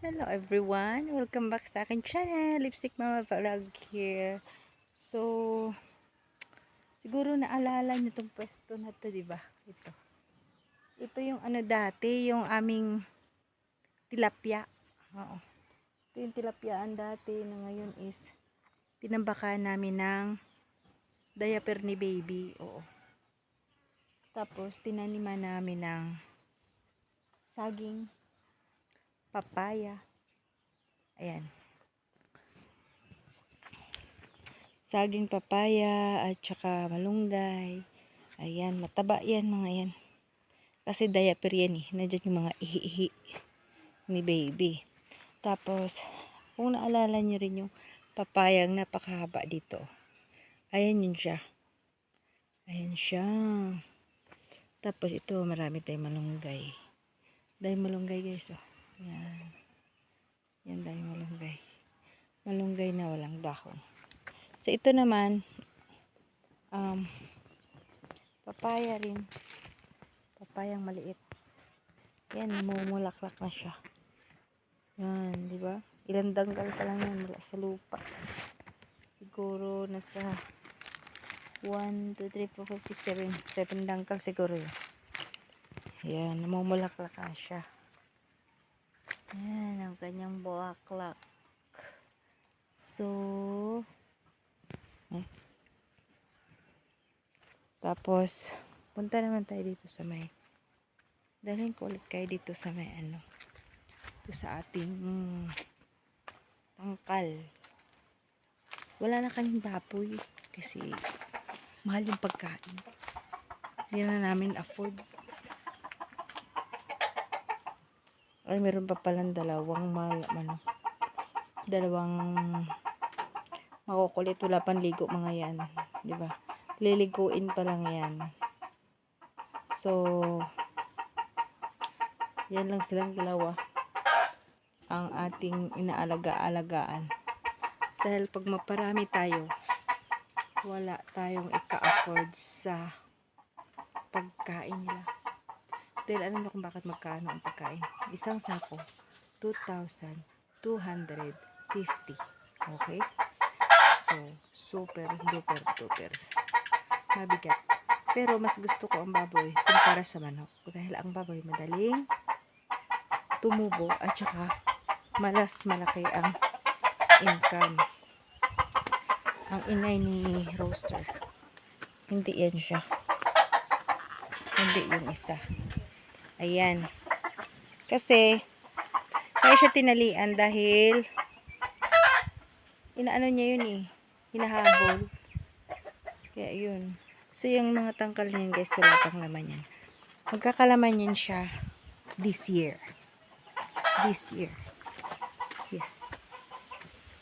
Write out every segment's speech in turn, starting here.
Hello everyone! Welcome back sa akin channel. Lipstick Mama Vlog here. So, siguro naalala niyo tong pwesto na to, di ba? Ito. Ito yung ano dati, yung aming tilapia. Oo. Ito yung tilapyaan dati na ngayon is tinambakan namin ng diaper ni baby. Oo. Tapos, tinaniman namin ng saging papaya. Ayan. Saging papaya at saka malunggay. Ayan, mataba yan mga yan. Kasi diaper yan eh. Nandiyan yung mga ihi-ihi ni baby. Tapos, kung naalala nyo rin yung papayang napakahaba dito. Ayan yun siya. Ayan siya. Tapos ito, marami tayong malunggay. Dahil malunggay guys, oh. Yan. Yan dahil malunggay. Malunggay na walang dahon. So, ito naman, um, papaya rin. Papayang maliit. Yan, namumulaklak na siya. Yan, di ba? Ilang danggal pa lang yan mula sa lupa. Siguro nasa 1, 2, 3, 4, 5, 6, 7. 7 dangkal siguro yun. Yan, namumulaklak na siya. Yan, ang kanyang bulaklak. So, eh. Tapos, punta naman tayo dito sa may, dalhin ko ulit kayo dito sa may ano, dito sa ating mm, tangkal. Wala na kaming baboy kasi mahal yung pagkain. Hindi na namin afford. Ay meron pa palang dalawang mal, ano, dalawang makukulit. Wala pang ligo mga yan di ba? Liliguin pa lang yan. So yan lang silang dalawa. Ang ating inaalaga-alagaan. Dahil pag maparami tayo wala tayong ika-afford sa pagkain nila dahil alam niyo kung bakit magkano ang pagkain. Isang sako, 2,250. Okay? So, super, duper, duper. Mabigat. Pero mas gusto ko ang baboy kumpara sa manok. Dahil ang baboy madaling tumubo at saka malas malaki ang income. Ang inay ni roaster. Hindi yan siya. Hindi yung isa. Ayan. Kasi, kaya siya tinalian dahil inaano niya yun eh. Hinahabol. Kaya yun. So, yung mga tangkal niyan guys, wala pang laman yan. Magkakalaman yan siya this year. This year. Yes.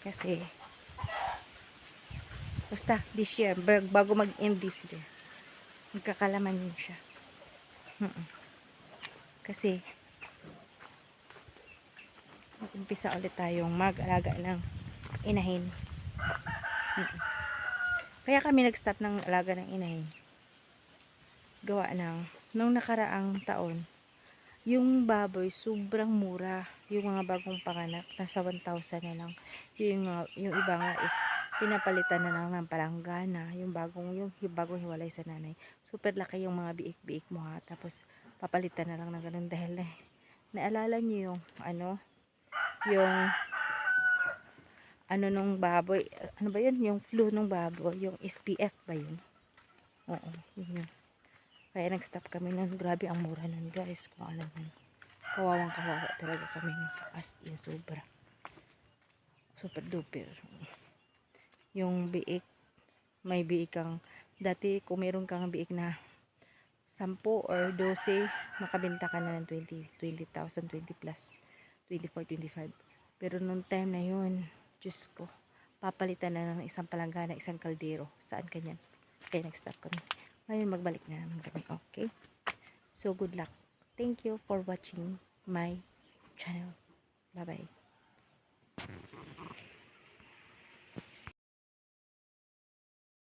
Kasi, basta this year, bago mag-end this year, magkakalaman yun siya. Mm -mm. Kasi, mag-umpisa ulit tayong mag-alaga ng inahin. Kaya kami nag-stop ng alaga ng inahin. Gawa ng, nung nakaraang taon, yung baboy sobrang mura. Yung mga bagong panganak, nasa 1,000 na lang. Yung, uh, yung iba nga is, pinapalitan na lang ng palanggana. Yung bagong, yung, yung bagong hiwalay sa nanay. Super laki yung mga biik-biik mo ha. Tapos, papalitan na lang ng ganun dahil na, naalala nyo yung ano yung ano nung baboy ano ba yun? Yung flu nung baboy yung SPF ba yun? Oo yun yun. Kaya nag stop kami nun. Grabe ang mura nun guys. Kung alam mo kawawang kawawa talaga kami as in sobra. Super duper. Yung biik may biik kang dati kung meron kang biik na 10 or 12, makabenta ka na ng 20, 20,000, 20 plus, 24, 25. Pero nung time na yun, Diyos ko, papalitan na ng isang palanggana, isang kaldero. Saan kanyan? Kaya nag-stop kami. Ngayon, magbalik na naman kami. Okay? So, good luck. Thank you for watching my channel. Bye-bye.